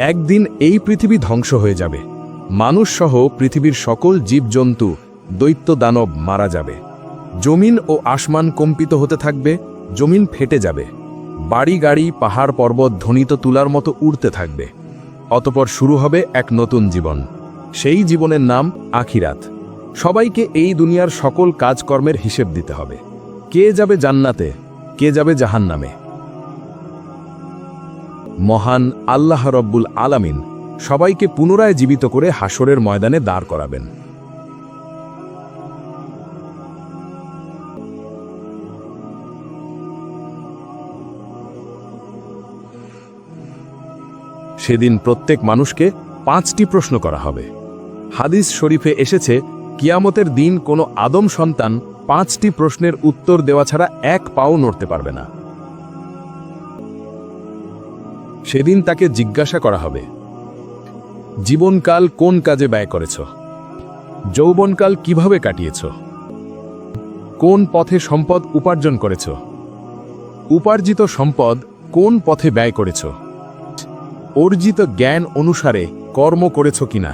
একদিন এই পৃথিবী ধ্বংস হয়ে যাবে। মানুষ সহ পৃথিবীর সকল জীবজন্তু দৈত্য দানব মারা যাবে। জমিন ও আসমান কম্পিত হতে থাকবে, জমিন ফেটে যাবে। বাড়ি গাড়ি, পাহাড় পর্বত ধ্বনিত তুলার মতো উড়তে থাকবে। অতপর শুরু হবে এক নতুন জীবন। সেই জীবনের নাম আখিরাত। সবাইকে এই দুনিয়ার সকল কাজকর্মের হিসেব দিতে হবে। কে যাবে জান্নাতে, কে যাবে জাহান্নামে? মহান আল্লাহ রব্বুল আলামিন সবাইকে পুনরায় জীবিত করে হাসরের ময়দানে দাঁড় করাবেন। সেদিন প্রত্যেক মানুষকে পাঁচটি প্রশ্ন করা হবে। হাদিস শরীফে এসেছে, কিয়ামতের দিন কোনো আদম সন্তান পাঁচটি প্রশ্নের উত্তর দেওয়া ছাড়া এক পাও নড়তে পারবে না। সেদিন তাকে জিজ্ঞাসা করা হবে, জীবনকাল কোন কাজে ব্যয় করেছ? যৌবনকাল কীভাবে কাটিয়েছ? কোন পথে সম্পদ উপার্জন করেছ? উপার্জিত সম্পদ কোন পথে ব্যয় করেছ? অর্জিত জ্ঞান অনুসারে কর্ম করেছ কিনা?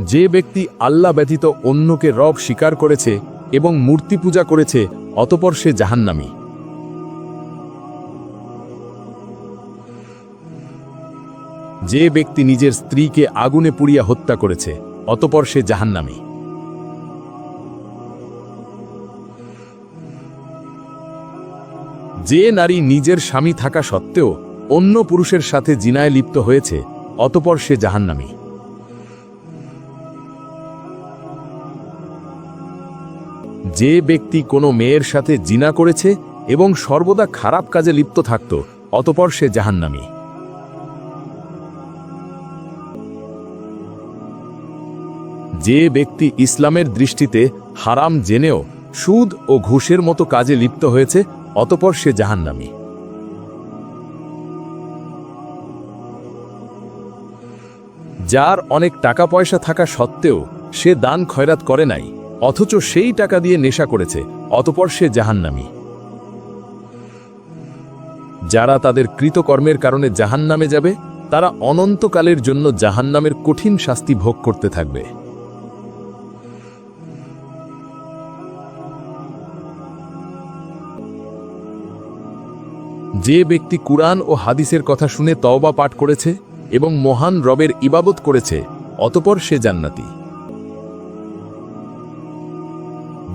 যে ব্যক্তি আল্লাহ ব্যতীত অন্যকে রব স্বীকার করেছে এবং মূর্তি পূজা করেছে, অতপর সে জাহান্নামী। যে ব্যক্তি নিজের স্ত্রীকে আগুনে পুড়িয়া হত্যা করেছে, অতপর সে জাহান্নামী। যে নারী নিজের স্বামী থাকা সত্ত্বেও অন্য পুরুষের সাথে জিনায় লিপ্ত হয়েছে, অতপর সে জাহান্নামী। যে ব্যক্তি কোনো মেয়ের সাথে জিনা করেছে এবং সর্বদা খারাপ কাজে লিপ্ত থাকত, অতপর সে জাহান্নামী। যে ব্যক্তি ইসলামের দৃষ্টিতে হারাম জেনেও সুদ ও ঘুষের মতো কাজে লিপ্ত হয়েছে, অতপর সে জাহান্নামী। যার অনেক টাকা পয়সা থাকা সত্ত্বেও সে দান খয়রাত করে নাই, অথচ সেই টাকা দিয়ে নেশা করেছে, অতপর সে জাহান্নামী। যারা তাদের কৃতকর্মের কারণে জাহান্নামে যাবে, তারা অনন্তকালের জন্য জাহান্নামের কঠিন শাস্তি ভোগ করতে থাকবে। যে ব্যক্তি কুরআন ও হাদিসের কথা শুনে তওবা পাঠ করেছে এবং মহান রবের ইবাবত করেছে, অতপর সে জান্নাতি।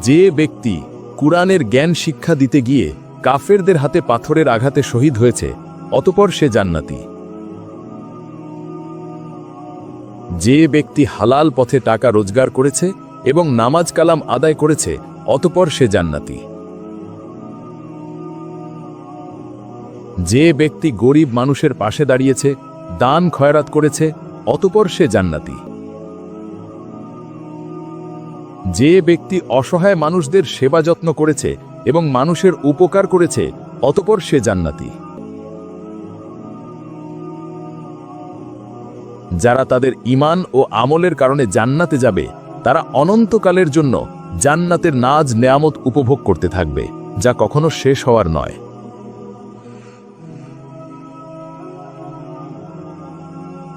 যে ব্যক্তি কুরআনের জ্ঞান শিক্ষা দিতে গিয়ে কাফেরদের হাতে পাথরের আঘাতে শহীদ হয়েছে, অতপর সে জান্নাতি। যে ব্যক্তি হালাল পথে টাকা রোজগার করেছে এবং নামাজ কালাম আদায় করেছে, অতপর সে জান্নাতি। যে ব্যক্তি গরিব মানুষের পাশে দাঁড়িয়েছে, দান খয়রাত করেছে, অতপর সে জান্নাতি। যে ব্যক্তি অসহায় মানুষদের সেবা যত্ন করেছে এবং মানুষের উপকার করেছে, অতপর সে জান্নাতি। যারা তাদের ইমান ও আমলের কারণে জান্নাতে যাবে, তারা অনন্তকালের জন্য জান্নাতের নাজ নেয়ামত উপভোগ করতে থাকবে, যা কখনো শেষ হওয়ার নয়।